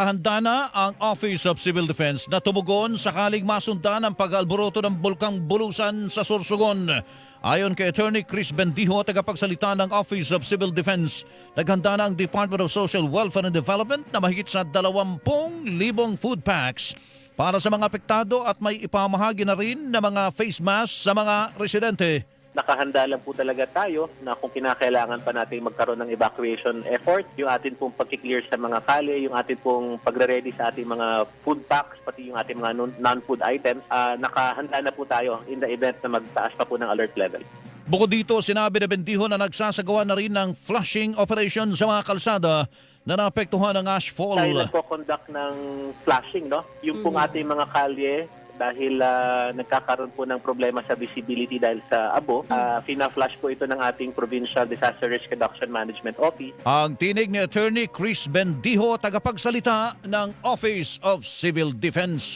nakahanda na ang Office of Civil Defense na tumugon sakaling masundan ang pag-alboroto ng bulkang Bulusan sa Sorsogon. Ayon kay Attorney Chris Bendijo, tagapagsalita ng Office of Civil Defense, naghanda na ang Department of Social Welfare and Development na mahigit sa 20,000 food packs para sa mga apektado at may ipamahagi na rin na mga face mask sa mga residente. Nakahanda lang po talaga tayo na kung kinakailangan pa natin magkaroon ng evacuation effort, yung atin pong pag-clear sa mga kali, yung atin pong pagre-ready sa ating mga food packs, pati yung ating mga non- non-food items, ah, nakahanda na po tayo in the event na magtaas pa po ng alert level. Bukod dito, sinabi na Bendijo na nagsasagawa na rin ng flushing operation sa mga kalsada na naapektuhan ng ashfall. Tayo nagpo-conduct ng flashing, no? Yung pong ating mga kalye, dahil ah, nagkakaroon po ng problema sa visibility dahil sa abo, ah, fina-flash po ito ng ating Provincial Disaster Risk Reduction Management Office. Ang tinig ni Attorney Chris Bendijo, tagapagsalita ng Office of Civil Defense.